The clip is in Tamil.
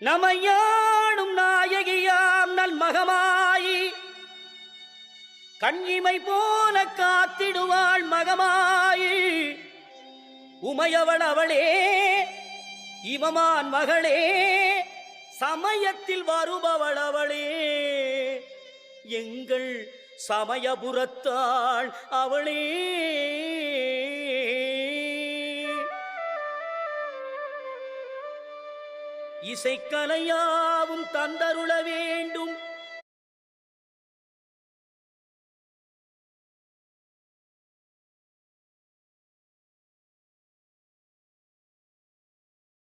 நமையாடும் நாயகியாம் நல் மகமாயி கண்ணிமை போல காத்திடுவாள் மகமாயி. உமையவள் அவளே இவமான் மகளே சமயத்தில் வருபவள் அவளே. எங்கள் சமயபுரத்தாள் அவளே. இசைக்கலையாவும் தந்தருள வேண்டும்.